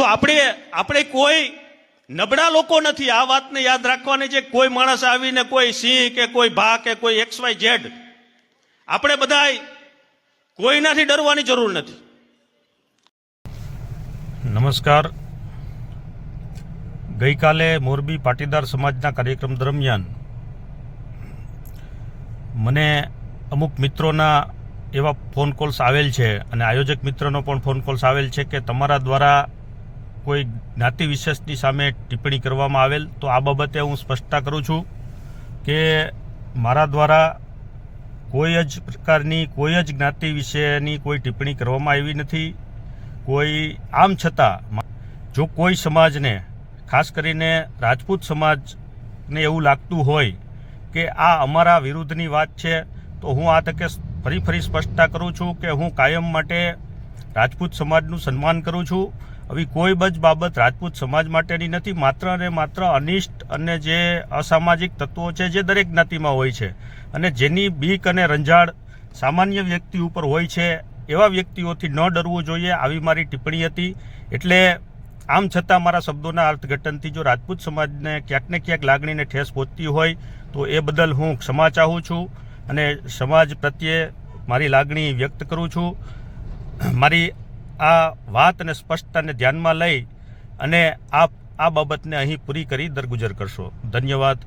તો આપણે આપણે કોઈ નબળા લોકો નથી. આ વાતને યાદ રાખવાની છે કોઈ માણસ આવીને કોઈ સિંહ કે કોઈ ભા કે કોઈ એક્સ વાય ઝેડ, આપણે બધાય કોઈનાથી ડરવાની જરૂર નથી. નમસ્કાર. ગઈકાલે મોરબી પાટીદાર સમાજના કાર્યક્રમ દરમિયાન મને અમુક મિત્રોના એવા ફોન કોલ્સ આવેલ છે અને આયોજક મિત્રોનો પણ ફોન કોલ્સ આવેલ છે કે તમારા દ્વારા કોઈ જ્ઞાતિ વિશેષની સામે ટિપ્પણી કરવામાં આવેલ, તો આ બાબતે હું સ્પષ્ટતા કરું છું કે મારા દ્વારા કોઈ જ પ્રકારની, કોઈ જ જ્ઞાતિ વિશેની કોઈ ટિપ્પણી કરવામાં આવી નથી. કોઈ, આમ છતાં, જો કોઈ સમાજને, ખાસ કરીને રાજપૂત સમાજને એવું લાગતું હોય કે આ અમારા વિરુદ્ધની વાત છે, તો હું આ તકે ફરી ફરી સ્પષ્ટતા કરું છું કે હું કાયમ માટે રાજપૂત સમાજનું સન્માન કરું છું. આવી કોઈ જ બાબત રાજપૂત સમાજ માટેની નથી. માત્ર અને માત્ર અનિષ્ટ અને જે અસામાજિક તત્વો છે, જે દરેક જ્ઞાતિમાં હોય છે અને જેની બીક અને રંજાડ સામાન્ય વ્યક્તિ ઉપર હોય છે, એવા વ્યક્તિઓથી ન ડરવું જોઈએ. આવી મારી ટિપ્પણી હતી. એટલે આમ છતાં મારા શબ્દોના અર્થઘટનથી જો રાજપૂત સમાજને ક્યાંક ને ક્યાંક લાગણીને ઠેસ પહોંચતી હોય, તો એ બદલ હું ક્ષમા ચાહું છું અને સમાજ પ્રત્યે મારી લાગણી વ્યક્ત કરું છું. મારી આ વાત અને સ્પષ્ટતાને ધ્યાનમાં લઈ અને આપ આ બાબતને અહીં પૂરી કરી દરગુજર કરશો. ધન્યવાદ.